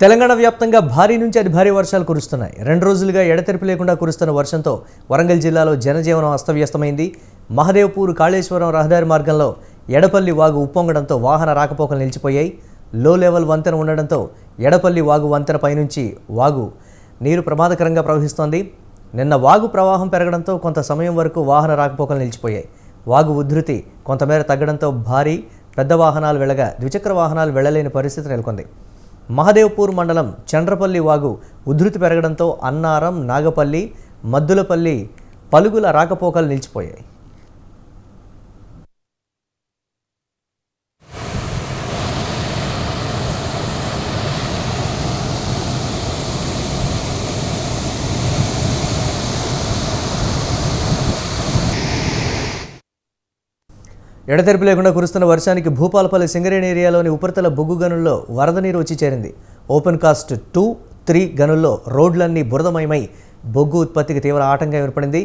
తెలంగాణ వ్యాప్తంగా భారీ నుంచి అతి భారీ వర్షాలు కురుస్తున్నాయి. రెండు రోజులుగా ఎడతెరిపి లేకుండా కురుస్తున్న వర్షంతో వరంగల్ జిల్లాలో జనజీవనం అస్తవ్యస్తమైంది. మహదేవ్పూర్ కాళేశ్వరం రహదారి మార్గంలో ఎడపల్లి వాగు ఉప్పొంగడంతో వాహన రాకపోకలు నిలిచిపోయాయి. లో లెవెల్ వంతెన ఉండడంతో ఎడపల్లి వాగు వంతెన పైనుంచి వాగు నీరు ప్రమాదకరంగా ప్రవహిస్తోంది. నిన్న వాగు ప్రవాహం పెరగడంతో కొంత సమయం వరకు వాహన రాకపోకలు నిలిచిపోయాయి. వాగు ఉధృతి కొంతమేర తగ్గడంతో భారీ పెద్ద వాహనాలు వెళ్ళగా ద్విచక్ర వాహనాలు వెళ్ళలేని పరిస్థితి నెలకొంది. మహదేవ్పూర్ మండలం చండ్రపల్లి వాగు ఉధృతి పెరగడంతో అన్నారం నాగపల్లి మద్దులపల్లి పలుగుల రాకపోకలు నిలిచిపోయాయి. ఎడతెరిపి లేకుండా కురుస్తున్న వర్షానికి భూపాలపల్లి సింగరేణి ఏరియాలోని ఉపరితల బొగ్గు గనుల్లో వరద నీరు వచ్చి చేరింది. ఓపెన్ కాస్ట్ టూ త్రీ గనుల్లో రోడ్లన్నీ బురదమయమై బొగ్గు ఉత్పత్తికి తీవ్ర ఆటంకం ఏర్పడింది.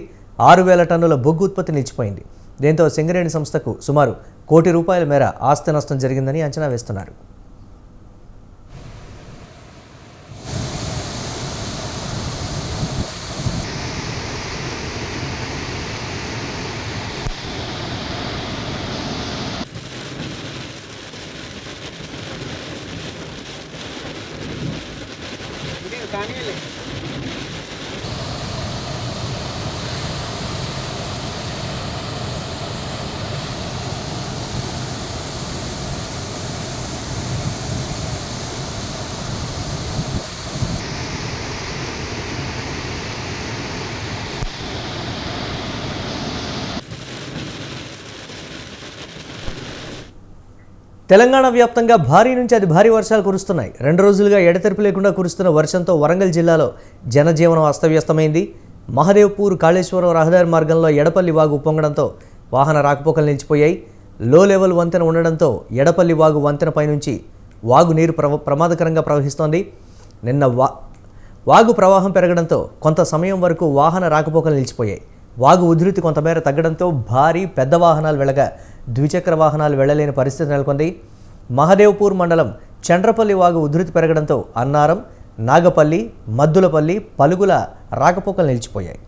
ఆరు వేల టన్నుల బొగ్గు ఉత్పత్తి నిలిచిపోయింది. దీంతో సింగరేణి సంస్థకు సుమారు కోటి రూపాయల మేర ఆస్తి నష్టం జరిగిందని అంచనా వేస్తున్నారు. తెలంగాణ వ్యాప్తంగా భారీ నుంచి అది భారీ వర్షాలు కురుస్తున్నాయి. రెండు రోజులుగా ఎడతెరిపి లేకుండా కురుస్తున్న వర్షంతో వరంగల్ జిల్లాలో జనజీవనం అస్తవ్యస్తమైంది. మహదేవ్పూర్ కాళేశ్వరం రహదారి మార్గంలో ఎడపల్లి వాగు ఉప్పొంగడంతో వాహన రాకపోకలు నిలిచిపోయాయి. లో లెవెల్ వంతెన ఉండడంతో ఎడపల్లి వాగు వంతెన పైనుంచి వాగు నీరు ప్రవ ప్రమాదకరంగా ప్రవహిస్తోంది. నిన్న వా వాగు ప్రవాహం పెరగడంతో కొంత సమయం వరకు వాహన రాకపోకలు నిలిచిపోయాయి. వాగు ఉధృతి కొంతమేర తగ్గడంతో భారీ పెద్ద వాహనాలు వెళ్ళగా ద్విచక్ర వాహనాలు వెళ్ళలేని పరిస్థితి నెలకొంది. మహదేవ్పూర్ మండలం చండ్రపల్లి వాగు ఉధృతి పెరగడంతో అన్నారం నాగపల్లి మద్దులపల్లి పలుగుల రాకపోకలు నిలిచిపోయాయి.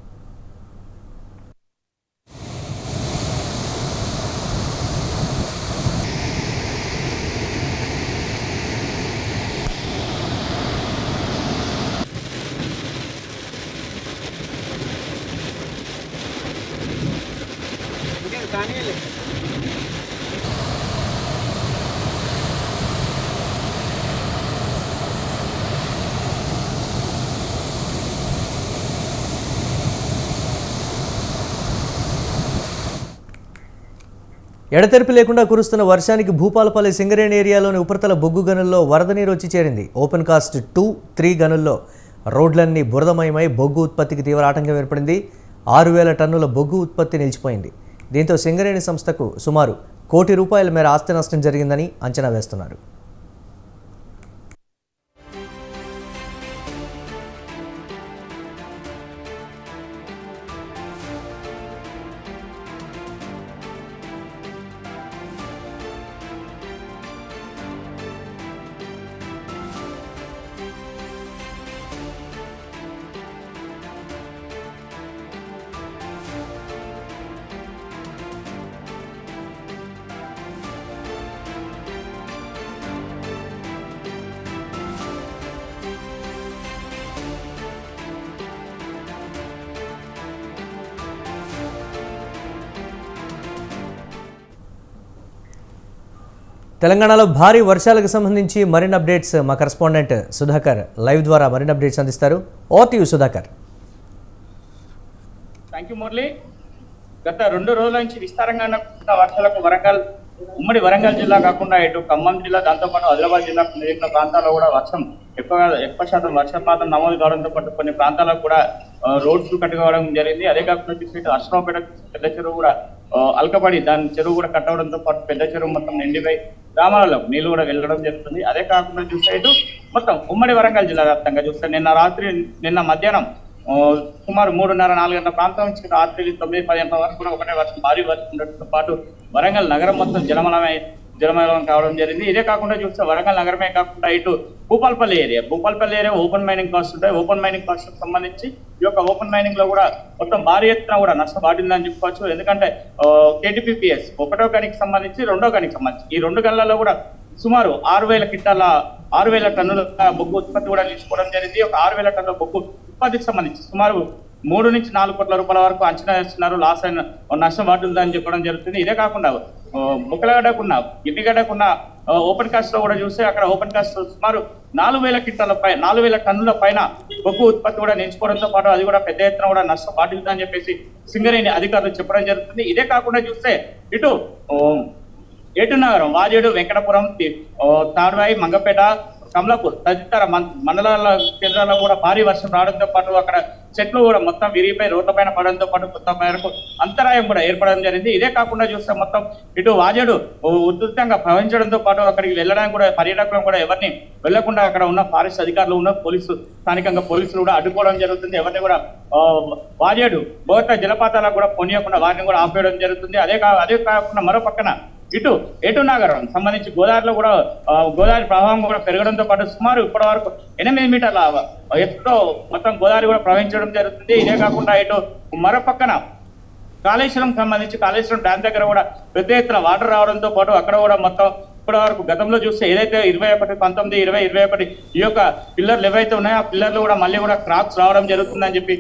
ఎడతెరిపి లేకుండా కురుస్తున్న వర్షానికి భూపాలపల్లి సింగరేణి ఏరియాలోని ఉపరితల బొగ్గు గనుల్లో వరద నీరు వచ్చి చేరింది. ఓపెన్ కాస్ట్ టూ త్రీ గనుల్లో రోడ్లన్నీ బురదమయమై బొగ్గు ఉత్పత్తికి తీవ్ర ఆటంకం ఏర్పడింది. ఆరు వేల టన్నుల బొగ్గు ఉత్పత్తి నిలిచిపోయింది. దీంతో సింగరేణి సంస్థకు సుమారు కోటి రూపాయల మేర ఆస్తి నష్టం జరిగిందని అంచనా వేస్తున్నారు. తెలంగాణలో భారీ వర్షాలకు సంబంధించి మరిన్ని అప్డేట్స్ మా కరస్పాండెంట్ సుధాకర్ లైవ్ ద్వారా మరిన్ని అప్డేట్స్ అందిస్తారు. ఓ సుధాకర్. Thank you Murali. గత రెండు రోజుల నుంచి విస్తారంగా వర్షాలకు వరంగల్ ఉమ్మడి వరంగల్ జిల్లా కాకుండా ఇటు ఖమ్మం జిల్లా దాంతోపాటు ఆదిలాబాద్ జిల్లా మిగిలిన ప్రాంతాల్లో కూడా వర్షం ఎక్కువగా ఎక్కువ శాతం వర్షపాతం నమోదు కావడంతో పాటు కొన్ని ప్రాంతాలకు కూడా రోడ్స్ కట్టుకోవడం కావడం జరిగింది. అదే కాకుండా చూస్తే అశ్వపేట పెద్ద చెరువు కూడా ఆ, అల్కపడి దాని చెరువు కూడా కట్టవడంతో పాటు పెద్ద చెరువు మొత్తం నిండిపోయి గ్రామాలలో నీళ్ళు కూడా వెళ్ళడం జరుగుతుంది. అదే కాకుండా చూస్తే ఇటు మొత్తం ఉమ్మడి వరంగల్ జిల్లా వ్యాప్తంగా చూస్తే నిన్న రాత్రి నిన్న మధ్యాహ్నం సుమారు మూడున్నర నాలుగు గంటల ప్రాంతం నుంచి రాత్రి తొమ్మిది పది గంటల వరకు కూడా ఒకటే వర్షం భారీ వర్షం పాటు వరంగల్ నగరం మొత్తం జలమలమై జలమయం కావడం జరిగింది. ఇదే కాకుండా చూస్తే వరంగల్ నగరమే కాకుండా ఇటు Bhupalpalli area. Bhupalpalli area open mining cast ఉంటాయి. ఓపెన్ మైనింగ్ కాస్ట్ సంబంధించి ఈ యొక్క ఓపెన్ మైనింగ్లో కూడా మొత్తం భారీ ఎత్తున కూడా నష్టం వాటిందని చెప్పుకోవచ్చు. ఎందుకంటే కేటీపీపీఎస్ ఒకటో గనికి సంబంధించి రెండో గనికి సంబంధించి ఈ రెండు గల్లలో కూడా సుమారు ఆరు వేల కిట్టాల ఆరు వేల టన్నుల బొగ్గు ఉత్పత్తి కూడా తీసుకోవడం జరిగింది. ఒక ఆరు వేల టన్నుల బొగ్గు ఉత్పత్తికి సంబంధించి సుమారు మూడు నుంచి నాలుగు కోట్ల రూపాయల వరకు అంచనా వేస్తున్నారు లాస్ అయిన నష్టం వాటిల్దని చెప్పడం జరుగుతుంది. ఇదే కాకుండా ఆ, ముక్కలగడ్డకున్న ఓపెన్ కాస్ట్లో కూడా చూస్తే అక్కడ ఓపెన్ కాస్ట్ సుమారు నాలుగు వేల కింటాల పై నాలుగు వేల టన్నుల పైన బొగ్గు ఉత్పత్తి కూడా నిలుచుకోవడంతో పాటు అది కూడా పెద్ద ఎత్తున కూడా నష్టం వాటిల్తుందని చెప్పేసి సింగరేణి అధికారులు చెప్పడం జరుగుతుంది. ఇదే కాకుండా చూస్తే ఇటు ఆ, ఏటునగరం వాజేడు వెంకటపురం తాడువాయి తాడ్వాయి మంగపేట కమలాపూర్ తదితర మం- మండలాల కేంద్రాల్లో కూడా భారీ వర్షం రావడంతో పాటు అక్కడ చెట్లు కూడా మొత్తం విరిగిపోయి రోడ్లపైన పడడంతో పాటు కొంత మేరకు అంతరాయం కూడా ఏర్పడడం జరిగింది. ఇదే కాకుండా చూస్తే మొత్తం ఇటు వాజేడు ఉధృతంగా ప్రవహించడంతో పాటు అక్కడికి వెళ్ళడానికి కూడా పర్యాటకులను కూడా ఎవరిని వెళ్ళకుండా అక్కడ ఉన్న ఫారెస్ట్ అధికారులు ఉన్న పోలీసు స్థానికంగా పోలీసులు కూడా అడ్డుకోవడం జరుగుతుంది. ఎవరిని కూడా వాజేడు బోత జలపాతాలకు కూడా పొనియకుండా వారిని కూడా ఆపేయడం జరుగుతుంది. అదే కా అదే కాకుండా మరో పక్కన ఇటు ఎటు నగరం? సంబంధించి గోదావరిలో కూడా గోదావరి ప్రవాహం కూడా పెరగడంతో పాటు సుమారు ఇప్పటి వరకు ఎనిమిది మీటర్ల ఎత్తుతో మొత్తం గోదావరి కూడా ప్రవహించడం జరుగుతుంది. ఇదే కాకుండా ఇటు మరో పక్కన కాళేశ్వరం సంబంధించి కాళేశ్వరం డ్యామ్ దగ్గర కూడా పెద్ద ఎత్తున వాటర్ రావడంతో పాటు అక్కడ కూడా మొత్తం ఇప్పటి వరకు గతంలో చూస్తే ఏదైతే ఇరవై ఒకటి పంతొమ్మిది ఇరవై ఇరవై ఒకటి ఈ యొక్క పిల్లర్లు ఏవైతే ఉన్నాయో ఆ పిల్లర్లు కూడా మళ్ళీ కూడా క్రాక్స్ రావడం జరుగుతుందని చెప్పి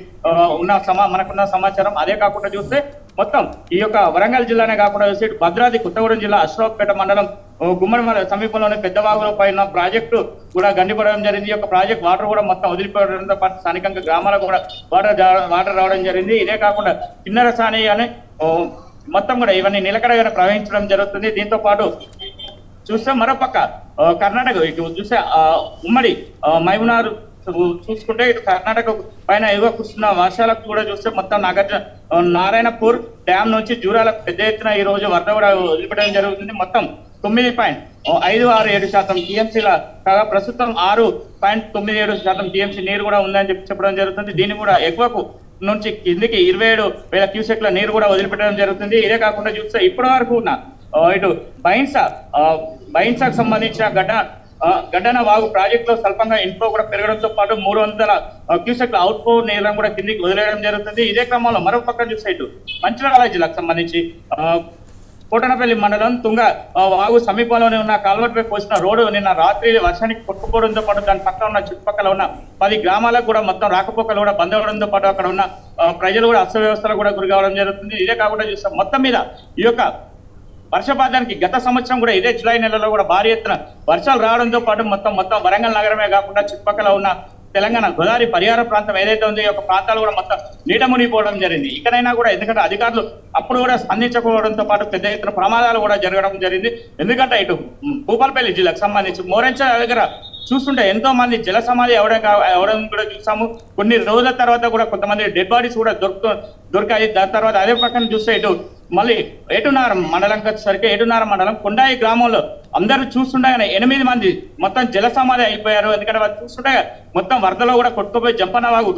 ఉన్న సమా మనకున్న సమాచారం. అదే కాకుండా చూస్తే మొత్తం ఈ యొక్క వరంగల్ జిల్లానే కాకుండా చూస్తే ఇటు భద్రాద్రి కొత్తగూడెం జిల్లా అశ్వపేట మండలం గుమ్మడి గుమ్మడిమల సమీపంలోని పెద్దవాగుల పైన ప్రాజెక్టు కూడా గండిపడడం జరిగింది. ఈ యొక్క ప్రాజెక్ట్ వాటర్ కూడా మొత్తం వదిలిపోవడంతో పాటు స్థానికంగా గ్రామాలకు కూడా వాటర్ వాటర్ రావడం జరిగింది. ఇదే కాకుండా కిన్నెర సాని అని మొత్తం కూడా ఇవన్నీ నిలకడగా ప్రవహించడం జరుగుతుంది. దీంతో పాటు చూస్తే మరోపక్క పక్క కర్ణాటక ఇటు చూస్తే ఉమ్మడి మైమునారు చూసుకుంటే ఇటు కర్ణాటక పైన ఎగువ కూర్చున్న వర్షాలకు కూడా చూస్తే మొత్తం నాగార్జున నారాయణపూర్ డ్యామ్ నుంచి జూరాలకు పెద్ద ఎత్తున ఈ రోజు వరద కూడా వదిలిపెట్టడం జరుగుతుంది. మొత్తం తొమ్మిది పాయింట్ ఐదు ఆరు ఏడు శాతం టీఎంసీల కాగా ప్రస్తుతం ఆరు పాయింట్ తొమ్మిది ఏడు శాతం టీఎంసీ నీరు కూడా ఉందని చెప్పి చెప్పడం జరుగుతుంది. దీన్ని కూడా ఎక్కువకు నుంచి కిందికి ఇరవై ఏడు వేల క్యూసెక్ల నీరు కూడా వదిలిపెట్టడం జరుగుతుంది. ఇదే కాకుండా చూస్తే ఇప్పటి వరకు ఉన్న ఇటు బైన్సా బైన్సాకు సంబంధించిన గడ్డ గడ్డన వాగు ప్రాజెక్ట్లో స్వల్పంగా ఇన్ఫ్లో కూడా పెరగడంతో పాటు మూడు వందల క్యూసెక్ల అవుట్ ఫ్లో నీళ్ళను కూడా కిందికి వదిలేయడం జరుగుతుంది. ఇదే క్రమంలో మరో పక్కన సైడ్ ఇటు మంచిర్యాల జిల్లాకు సంబంధించి కోటనపల్లి మండలం తుంగ వాగు సమీపంలోనే ఉన్న కాల్వట్పై పోసిన రోడ్డు నిన్న రాత్రి వర్షానికి కొట్టుకోవడంతో పాటు దాని పక్కన ఉన్న చుట్టుపక్కల ఉన్న పది గ్రామాలకు కూడా మొత్తం రాకపోకలు కూడా బంద్ అవడంతో పాటు అక్కడ ఉన్న ప్రజలు కూడా అస్తవ్యవస్థలు కూడా గురి కావడం జరుగుతుంది. ఇదే కాకుండా చూస్తాం మొత్తం మీద ఈ యొక్క వర్షపాతానికి గత సంవత్సరం కూడా ఇదే జూలై నెలలో కూడా భారీ ఎత్తున వర్షాలు రావడంతో పాటు మొత్తం మొత్తం వరంగల్ నగరమే కాకుండా చుట్టుపక్కల ఉన్న తెలంగాణ గోదావరి పరిహార ప్రాంతం ఏదైతే ఉందో ఈ యొక్క ప్రాంతాలు కూడా మొత్తం నీట మునిగిపోవడం జరిగింది. ఇకనైనా కూడా ఎందుకంటే అధికారులు అప్పుడు కూడా స్పందించకపోవడంతో పాటు పెద్ద ఎత్తున ప్రమాదాలు కూడా జరగడం జరిగింది. ఎందుకంటే ఇటు భూపాలపల్లి జిల్లాకు సంబంధించి మోరంచ దగ్గర చూస్తుంటే ఎంతో మంది జల సమాధి ఎవడం ఎవడం కూడా చూసాము కొన్ని రోజుల తర్వాత కూడా కొంతమంది డెడ్ బాడీస్ కూడా దొరుకుతూ దొరికాయి. దాని తర్వాత అదే పక్కన చూస్తే ఇటు మళ్ళీ ఏటునారం మండలంకి వచ్చేసరికి ఏటునారం మండలం కొండాయి గ్రామంలో అందరూ చూస్తుండగానే ఎనిమిది మంది మొత్తం జల సమాధి అయిపోయారు. ఎందుకంటే వారు చూస్తుంటే మొత్తం వరదలో కూడా కొట్టుకుపోయి జంపన వాగు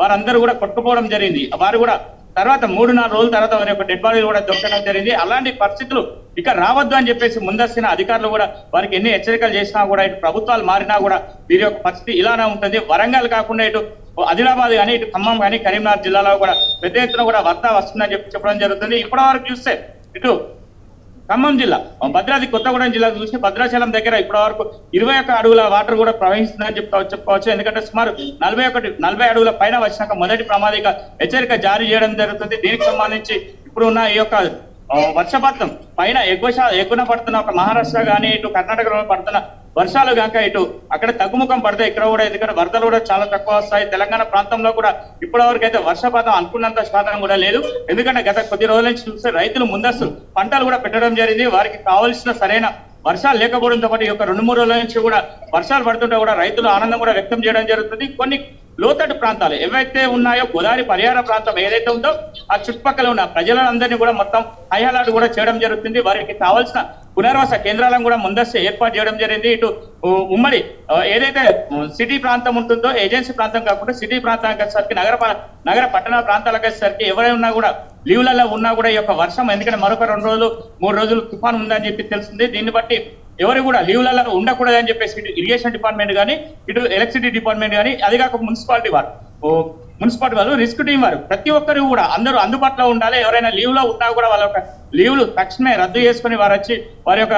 వారందరూ కూడా కొట్టుకుపోవడం జరిగింది. వారు కూడా తర్వాత మూడు నాలుగు రోజుల తర్వాత వారి యొక్క డెడ్ బాడీ కూడా దొరకడం జరిగింది. అలాంటి పరిస్థితులు ఇక రావద్దు అని చెప్పేసి ముందస్తున్న అధికారులు కూడా వారికి ఎన్ని హెచ్చరికలు చేసినా కూడా ఇటు ప్రభుత్వాలు మారినా కూడా వీరి యొక్క పరిస్థితి ఇలానే ఉంటుంది. వరంగల్ కాకుండా ఇటు ఆదిలాబాద్ కానీ ఇటు ఖమ్మం కానీ కరీంనగర్ జిల్లాలో కూడా పెద్ద ఎత్తున కూడా వర్త వస్తుందని చెప్పి చెప్పడం జరుగుతుంది. ఇప్పటి వరకు చూస్తే ఇటు ఖమ్మం జిల్లా భద్రాద్రి కొత్తగూడెం జిల్లా చూస్తే భద్రాచలం దగ్గర ఇప్పటి వరకు ఇరవై ఒక్క అడుగుల వాటర్ కూడా ప్రవహిస్తుందని చెప్తా చెప్పుకోవచ్చు ఎందుకంటే సుమారు నలభై ఒకటి నలభై అడుగుల పైన వచ్చినాక మొదటి ప్రమాదిక హెచ్చరిక జారీ చేయడం జరుగుతుంది. దీనికి సంబంధించి ఇప్పుడు ఉన్న ఈ యొక్క వర్షపాతం పైన ఎక్కువ ఎక్కువ పడుతున్న ఒక మహారాష్ట్ర కానీ ఇటు కర్ణాటకలో పడుతున్న వర్షాలు కాక ఇటు అక్కడ తగ్గుముఖం పడతాయి ఇక్కడ కూడా ఎందుకంటే వరదలు కూడా చాలా తక్కువ వస్తాయి. తెలంగాణ ప్రాంతంలో కూడా ఇప్పటి వరకు అయితే వర్షపాతం అనుకున్నంత శాతం కూడా లేదు. ఎందుకంటే గత కొద్ది రోజుల నుంచి చూస్తే రైతులు ముందస్తు పంటలు కూడా పెట్టడం జరిగింది. వారికి కావాల్సిన సరైన వర్షాలు లేకపోవడంతో పాటు ఈ యొక్క రెండు మూడు రోజుల నుంచి కూడా వర్షాలు పడుతుంటే కూడా రైతులు ఆనందం కూడా వ్యక్తం చేయడం జరుగుతుంది. కొన్ని లోతట్టు ప్రాంతాలు ఏవైతే ఉన్నాయో గోదావరి పరిహార ప్రాంతం ఏదైతే ఉందో ఆ చుట్టుపక్కల ఉన్న ప్రజలందరినీ కూడా మొత్తం హైహలాట్ కూడా చేయడం జరుగుతుంది. వారికి కావాల్సిన పునర్వాస కేంద్రాలను కూడా ముందస్తు ఏర్పాటు చేయడం జరిగింది. ఇటు ఉమ్మడి ఏదైతే సిటీ ప్రాంతం ఉంటుందో ఏజెన్సీ ప్రాంతం కాకుండా సిటీ ప్రాంతానికి వచ్చేసరికి నగర నగర పట్టణ ప్రాంతాలకు వచ్చేసరికి ఎవరైనా ఉన్నా కూడా లీవ్లలో ఉన్నా కూడా ఈ యొక్క వర్షం ఎందుకంటే మరొక రెండు రోజులు మూడు రోజులు తుఫాన్ ఉందని చెప్పి తెలుస్తుంది. దీన్ని బట్టి ఎవరు కూడా లీవ్లలో ఉండకూడదని చెప్పేసి ఇటు ఇరిగేషన్ డిపార్ట్మెంట్ కానీ ఇటు ఎలక్ట్రిసిటీ డిపార్ట్మెంట్ కానీ అది కాక మున్సిపాలిటీ వారు. మున్సిపాలిటీ వాళ్ళు రిస్క్ టీం వారు. ప్రతి ఒక్కరు కూడా అందరూ అందుబాటులో ఉండాలి. ఎవరైనా లీవ్లో ఉన్నా కూడా వాళ్ళ యొక్క లీవ్లు తక్షణమే రద్దు చేసుకుని వారు వచ్చి వారి యొక్క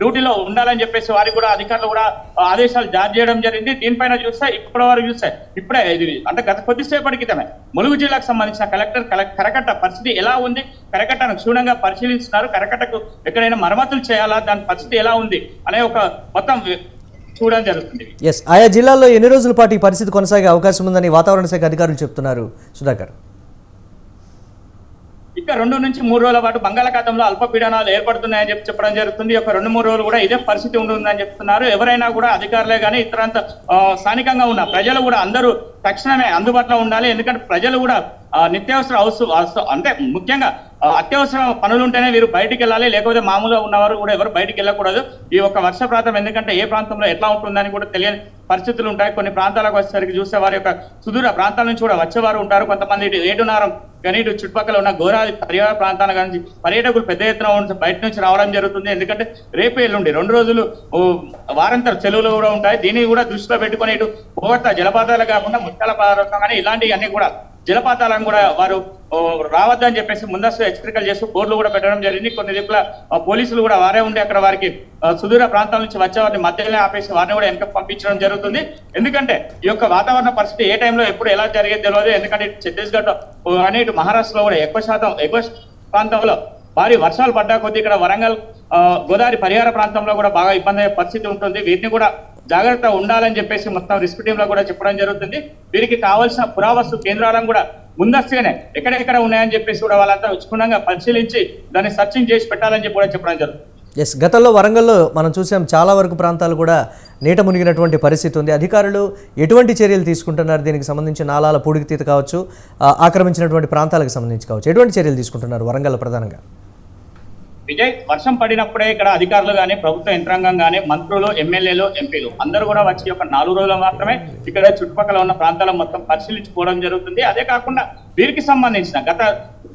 డ్యూటీలో ఉండాలని చెప్పేసి వారికి కూడా అధికారులు కూడా ఆదేశాలు జారీ చేయడం జరిగింది. దీనిపైన చూస్తే ఇప్పటి వరకు చూస్తే ఇప్పుడే ఇది అంటే గత కొద్దిసేపటి క్రితమే ములుగు జిల్లాకు సంబంధించిన కలెక్టర్ కరకట్ట పరిస్థితి ఎలా ఉంది? కరకట్టను క్షుణ్ణంగా పరిశీలిస్తున్నారు. కరకట్టకు ఎక్కడైనా మరమ్మతులు చేయాలా? దాని పరిస్థితి ఎలా ఉంది? అనే ఒక మొత్తం చూడడం జరుగుతుంది. ఎస్ ఆయా జిల్లాల్లో ఎన్ని రోజుల పాటు ఈ పరిస్థితి కొనసాగే అవకాశం ఉందని వాతావరణ శాఖ అధికారులు చెప్తున్నారు. సుధాకర్. రెండు నుంచి మూడు రోజుల పాటు బంగాళాఖాతంలో అల్పపీడనాలు ఏర్పడుతున్నాయని చెప్పి చెప్పడం జరుగుతుంది. ఒక రెండు మూడు రోజులు కూడా ఇదే పరిస్థితి ఉంటుందని చెప్తున్నారు. ఎవరైనా కూడా అధికారులే కానీ ఇతరంత స్థానికంగా ఉన్న ప్రజలు కూడా అందరూ తక్షణమే అందుబాటులో ఉండాలి. ఎందుకంటే ప్రజలు కూడా నిత్యావసర అవసరం అంటే ముఖ్యంగా అత్యవసర పనులు ఉంటేనే వీరు బయటికి వెళ్ళాలి లేకపోతే మామూలుగా ఉన్నవారు కూడా ఎవరు బయటికి వెళ్ళకూడదు. ఈ ఒక వర్ష ప్రాంతం ఎందుకంటే ఏ ప్రాంతంలో ఎట్లా ఉంటుందని కూడా తెలియని పరిస్థితులు ఉంటాయి. కొన్ని ప్రాంతాలకు వచ్చేసరికి చూస్తే వారి యొక్క సుదూర ప్రాంతాల నుంచి కూడా వచ్చేవారు ఉంటారు. కొంతమంది ఇటు ఏటునారం కానీ ఇటు చుట్టుపక్కల ఉన్న ఘోరాది పర్యావరణ ప్రాంతాల నుంచి పర్యాటకులు పెద్ద ఎత్తున బయట నుంచి రావడం జరుగుతుంది. ఎందుకంటే రేపు ఎల్లుండి రెండు రోజులు వారంతర వారాంతర కూడా ఉంటాయి. దీన్ని కూడా దృష్టిలో పెట్టుకొని ఇటు పోగొట్ట జలపాతాలు కాకుండా ముత్యాల పర్వతం కానీ ఇలాంటివన్నీ కూడా జలపాతాలను కూడా వారు రావద్దని చెప్పేసి ముందస్తు హెచ్చరికలు చేస్తూ బోర్డులు కూడా పెట్టడం జరిగింది. కొన్ని దిక్కుల పోలీసులు కూడా వారే ఉండి అక్కడ వారికి సుదూర ప్రాంతాల నుంచి వచ్చే వారిని మధ్యలో ఆపేసి వారిని కూడా వెనక పంపించడం జరుగుతుంది. ఎందుకంటే ఈ యొక్క వాతావరణ పరిస్థితి ఏ టైంలో ఎప్పుడు ఎలా జరిగేది తెలియదు. ఎందుకంటే ఛత్తీస్గఢ్ అనే ఇటు మహారాష్ట్రలో కూడా ఎక్కువ శాతం ఎక్కువ ప్రాంతంలో భారీ వర్షాలు పడ్డా కొద్దీ ఇక్కడ వరంగల్ గోదావరి పరిహార ప్రాంతంలో కూడా బాగా ఇబ్బంది అయ్యే పరిస్థితి ఉంటుంది. వీటిని కూడా జాగ్రత్త ఉండాలని చెప్పేసి మొత్తం రిస్క్ టీమ్లో కూడా చెప్పడం జరుగుతుంది. వీరికి కావాల్సిన పురావస్తు కేంద్రాలను కూడా ముందస్తుగానే ఎక్కడెక్కడ ఉన్నాయని చెప్పేసి కూడా వాళ్ళంతా క్షుణ్ణంగా పరిశీలించి దాన్ని సర్చింగ్ చేసి పెట్టాలని చెప్పి కూడా చెప్పడం జరుగుతుంది. ఎస్ గతంలో వరంగల్లో మనం చూసాం చాలా వరకు ప్రాంతాలు కూడా నీట మునిగినటువంటి పరిస్థితి ఉంది. అధికారులు ఎటువంటి చర్యలు తీసుకుంటున్నారు? దీనికి సంబంధించి నాలాల పూడికితీత కావచ్చు ఆక్రమించినటువంటి ప్రాంతాలకు సంబంధించి కావచ్చు. ఎటువంటి చర్యలు తీసుకుంటున్నారు వరంగల్ ప్రధానంగా? విజయ్ వర్షం పడినప్పుడే ఇక్కడ అధికారులు గానీ ప్రభుత్వ యంత్రాంగం గానీ మంత్రులు ఎమ్మెల్యేలు ఎంపీలు అందరూ కూడా వచ్చి ఒక నాలుగు రోజులు మాత్రమే ఇక్కడ చుట్టుపక్కల ఉన్న ప్రాంతాల మొత్తం పరిశీలించుకోవడం జరుగుతుంది. అదే కాకుండా వీరికి సంబంధించిన గత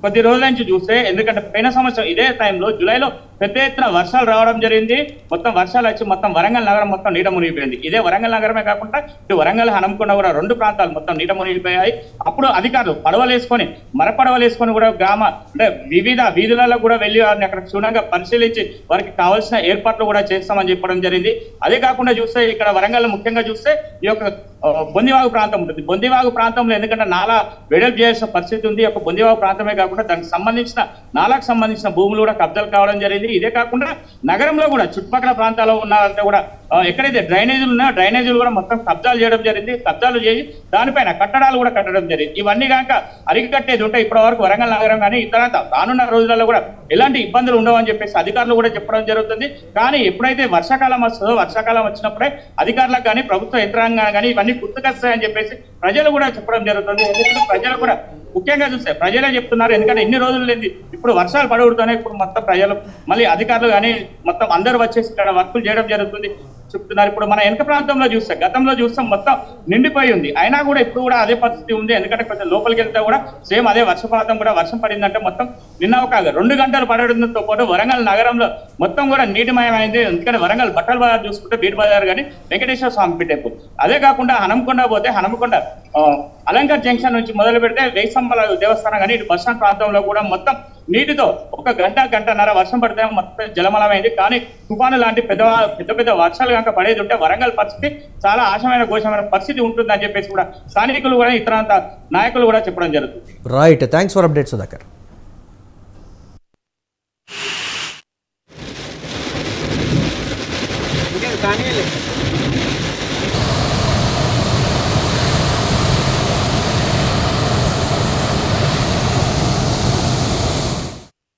కొద్ది రోజుల నుంచి చూస్తే ఎందుకంటే పోయిన సంవత్సరం ఇదే టైంలో జూలైలో పెద్ద ఎత్తున వర్షాలు రావడం జరిగింది. మొత్తం వర్షాలు వచ్చి మొత్తం వరంగల్ నగరం మొత్తం నీట మునిగిపోయింది. ఇదే వరంగల్ నగరమే కాకుండా ఇటు వరంగల్ హనంకొండ కూడా రెండు ప్రాంతాలు మొత్తం నీట మునిగిపోయాయి. అప్పుడు అధికారులు పడవలు వేసుకొని మరపడవలు వేసుకొని కూడా గ్రామ అంటే వివిధ వీధులలో కూడా వెళ్ళి వారిని అక్కడ క్షుణ్ణంగా పరిశీలించి వారికి కావాల్సిన ఏర్పాట్లు కూడా చేస్తామని చెప్పడం జరిగింది. అదే కాకుండా చూస్తే ఇక్కడ వరంగల్ ముఖ్యంగా చూస్తే ఈ యొక్క బొందివాగు ప్రాంతం ఉంటుంది. బొందివాగు ప్రాంతంలో ఎందుకంటే నాలా వెడల్పు చేయాల్సిన పరిస్థితి ఉంది. ఒక యొక్క బొందివాగు ప్రాంతమే కాకుండా దానికి సంబంధించిన నాలాకు సంబంధించిన భూములు కూడా కబ్జాలు కావడం జరిగింది. ఇదే కాకుండా నగరంలో కూడా చుట్టుపక్కల ప్రాంతాల్లో ఉన్నారంటే కూడా ఎక్కడైతే డ్రైనేజీలు ఉన్నాయో డ్రైనేజీలు కూడా మొత్తం కబ్జాలు చేయడం జరిగింది. కబ్జాలు చేసి దానిపైన కట్టడాలు కూడా కట్టడం జరిగింది. ఇవన్నీ కనుక అరికట్టేది ఉంటే ఇప్పటి వరకు వరంగల్ నగరం కానీ ఇతర రానున్న రోజులలో కూడా ఎలాంటి ఇబ్బందులు ఉండవని చెప్పేసి అధికారులు కూడా చెప్పడం జరుగుతుంది. కానీ ఎప్పుడైతే వర్షాకాలం వస్తుందో వర్షాకాలం వచ్చినప్పుడే అధికారులకు కానీ ప్రభుత్వ యంత్రాంగం కానీ ఇవన్నీ గుర్తుకొస్తాయని చెప్పేసి ప్రజలు కూడా చెప్పడం జరుగుతుంది. ఎందుకంటే ప్రజలు కూడా ముఖ్యంగా చూస్తే ప్రజలే చెప్తున్నారు ఎందుకంటే ఎన్ని రోజులు లేదు ఇప్పుడు వర్షాలు పడవుడుతోనే ఇప్పుడు మొత్తం ప్రజలు మళ్ళీ అధికారులు కానీ మొత్తం అందరూ వచ్చేసి ఇక్కడ వర్కులు చేయడం జరుగుతుంది చెప్తున్నారు. ఇప్పుడు మన వెనక ప్రాంతంలో చూస్తే గతంలో చూస్తాం మొత్తం నిండిపోయి ఉంది. అయినా కూడా ఇప్పుడు కూడా అదే పరిస్థితి ఉంది. ఎందుకంటే కొంచెం లోపలికి వెళ్తే కూడా సేమ్ అదే వర్షపాతం కూడా వర్షం పడిందంటే మొత్తం నిన్న ఒక రెండు గంటలు పడడంతో పాటు వరంగల్ నగరంలో మొత్తం కూడా నీటిమయమైంది. ఎందుకంటే వరంగల్ బట్టల బజార్ చూసుకుంటే బీట్ బజార్ కానీ వెంకటేశ్వర స్వామి టెంపుల్ అదే కాకుండా హనంకొండ పోతే హనంకొండ అలంకర్ జంక్షన్ నుంచి మొదలు పెడితే వేసంబల దేవస్థానం కానీ ఇటు బస్ స్టాండ్ ప్రాంతంలో కూడా మొత్తం నీటితో ఒక గంట గంటన్నర వర్షం పడితే మొత్తం జలమలమైంది. కానీ తుఫాను లాంటి పెద్ద పెద్ద పెద్ద వర్షాలు కనుక పడేది ఉంటే వరంగల్ పరిస్థితి చాలా ఆశమైన ఘోషమైన పరిస్థితి ఉంటుందని చెప్పేసి కూడా స్థానికులు కూడా ఇతర నాయకులు కూడా చెప్పడం జరుగుతుంది. Right thanks for update Sudhakar ఇంకేం కానీ